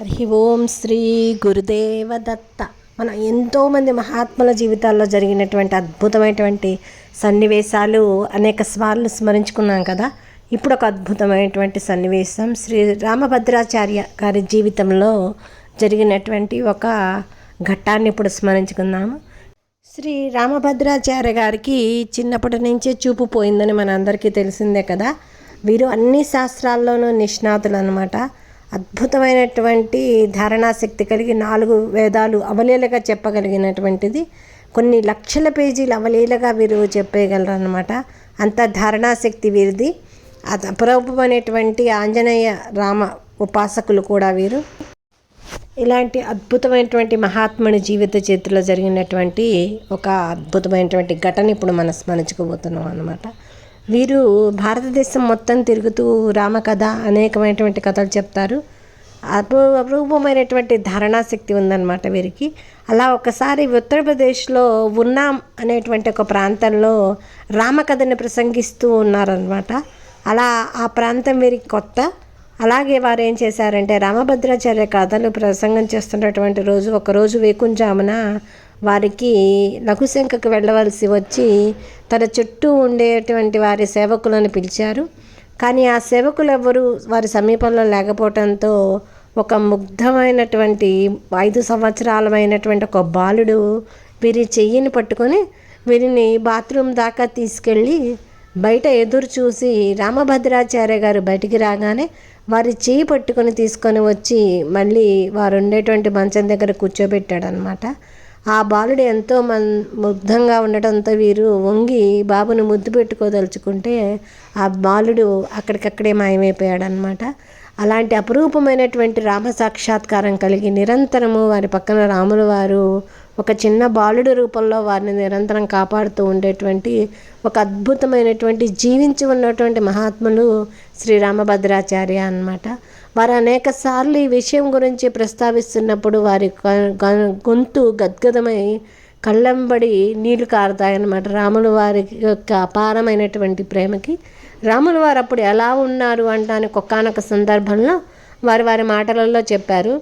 హరి ఓం శ్రీ గురుదేవ దత్త మన ఎంతోమంది మహాత్ముల జీవితాల్లో జరిగినటువంటి అద్భుతమైనటువంటి సన్నివేశాలు అనేక సార్లు స్మరించుకున్నాం కదా. ఇప్పుడు ఒక అద్భుతమైనటువంటి సన్నివేశం శ్రీ రామభద్రాచార్య గారి జీవితంలో జరిగినటువంటి ఒక ఘట్టాన్ని ఇప్పుడు స్మరించుకుందాము. శ్రీ రామభద్రాచార్య గారికి చిన్నప్పటి నుంచే చూపు పోయిందని మన అందరికీ తెలిసిందే కదా. వీరు అన్ని శాస్త్రాల్లోనూ నిష్ణాతులు అనమాట అద్భుతమైనటువంటి ధారణాశక్తి కలిగి నాలుగు వేదాలు అవలీలగా చెప్పగలిగినటువంటిది. కొన్ని లక్షల పేజీలు అవలీలగా వీరు చెప్పేయగలరు అనమాట అంత ధారణాశక్తి వీరిది. అది అపరూపమైనటువంటి ఆంజనేయ రామ ఉపాసకులు కూడా వీరు. ఇలాంటి అద్భుతమైనటువంటి మహాత్ముని జీవిత చేతిలో జరిగినటువంటి ఒక అద్భుతమైనటువంటి ఘటన ఇప్పుడు మనం స్మరించుకోబోతున్నాం అనమాట వీరు భారతదేశం మొత్తం తిరుగుతూ రామకథ అనేకమైనటువంటి కథలు చెప్తారు. అపూ ధారణాశక్తి ఉందన్నమాట వీరికి. అలా ఒకసారి ఉత్తరప్రదేశ్లో ఉన్నాం అనేటువంటి ఒక ప్రాంతంలో రామకథని ప్రసంగిస్తూ ఉన్నారనమాట అలా ఆ ప్రాంతం వీరికి కొత్త. అలాగే వారు ఏం చేశారంటే రామభద్రాచార్య కథలు ప్రసంగం చేస్తున్నటువంటి రోజు ఒకరోజు వేకుంజామున వారికి లఘుశంకకు వెళ్ళవలసి వచ్చి తన చుట్టూ ఉండేటువంటి వారి సేవకులను పిలిచారు. కానీ ఆ సేవకులు ఎవరు వారి సమీపంలో లేకపోవడంతో ఒక ముగ్ధమైనటువంటి ఐదు సంవత్సరాలమైనటువంటి ఒక బాలుడు వీరి చెయ్యిని పట్టుకొని వీరిని బాత్రూమ్ దాకా తీసుకెళ్ళి బయట ఎదురు చూసి రామభద్రాచార్య గారు బయటికి రాగానే వారి చేయి పట్టుకొని తీసుకొని వచ్చి మళ్ళీ వారు ఉండేటువంటి మంచం దగ్గర కూర్చోబెట్టాడనమాట ఆ బాలుడు ఎంతో మన్ ముగ్ధంగా ఉండటంతో వీరు వంగి బాబును ముద్దు పెట్టుకోదలుచుకుంటే ఆ బాలుడు అక్కడికక్కడే మాయమైపోయాడనమాట అలాంటి అపురూపమైనటువంటి రామ సాక్షాత్కారం కలిగి నిరంతరము వారి పక్కన రాముల వారు ఒక చిన్న బాలుడి రూపంలో వారిని నిరంతరం కాపాడుతూ ఉండేటువంటి ఒక అద్భుతమైనటువంటి జీవించి ఉన్నటువంటి మహాత్ములు శ్రీరామభద్రాచార్య అనమాట వారు అనేక సార్లు ఈ విషయం గురించి ప్రస్తావిస్తున్నప్పుడు వారి గొంతు గద్గదమై కళ్ళంబడి నీళ్ళు కారుతాయన్నమాట రాములు వారి యొక్క అపారమైనటువంటి ప్రేమకి. రాములు వారు అప్పుడు ఎలా ఉన్నారు అంటానికి ఒకనొక సందర్భంలో వారి వారి మాటలలో చెప్పారు.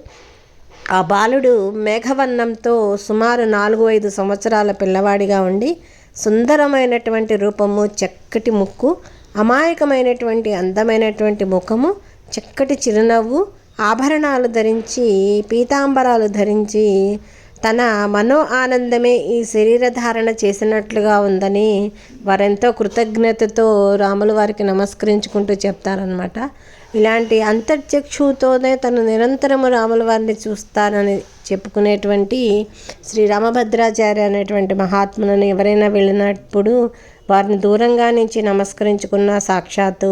ఆ బాలుడు మేఘవర్ణంతో సుమారు నాలుగు ఐదు సంవత్సరాల పిల్లవాడిగా ఉండి సుందరమైనటువంటి రూపము చక్కటి ముక్కు అమాయకమైనటువంటి అందమైనటువంటి ముఖము చక్కటి చిరునవ్వు ఆభరణాలు ధరించి పీతాంబరాలు ధరించి తన మనో ఆనందమే ఈ శరీరధారణ చేసినట్లుగా ఉందని వారెంతో కృతజ్ఞతతో రాములు వారికి నమస్కరించుకుంటూ చెప్తారనమాట ఇలాంటి అంతర్చక్షుతోనే తను నిరంతరము రాముల వారిని చూస్తానని చెప్పుకునేటువంటి శ్రీ రామభద్రాచార్య అనేటువంటి మహాత్ములను ఎవరైనా వెళ్ళినప్పుడు వారిని దూరంగా నుంచి నమస్కరించుకున్న సాక్షాత్తు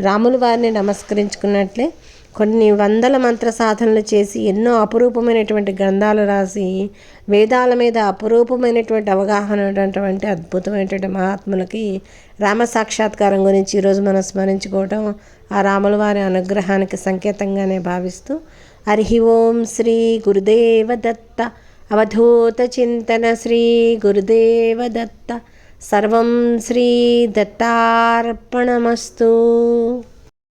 రాములు వారిని నమస్కరించుకున్నట్లే కొన్ని వందల మంత్ర సాధనలు చేసి ఎన్నో అపురూపమైనటువంటి గ్రంథాలు రాసి వేదాల మీద అపురూపమైనటువంటి అవగాహన ఉన్నటువంటి అద్భుతమైనటువంటి మహాత్ములకి రామ సాక్షాత్కారం గురించి ఈరోజు మనం స్మరించుకోవటం ఆ రాముల వారి అనుగ్రహానికి సంకేతంగానే భావిస్తూ హరి ఓం శ్రీ గురుదేవ దత్త అవధూత చింతన శ్రీ గురుదేవ దత్త. సర్వం శ్రీ దత్తార్పణమస్తు.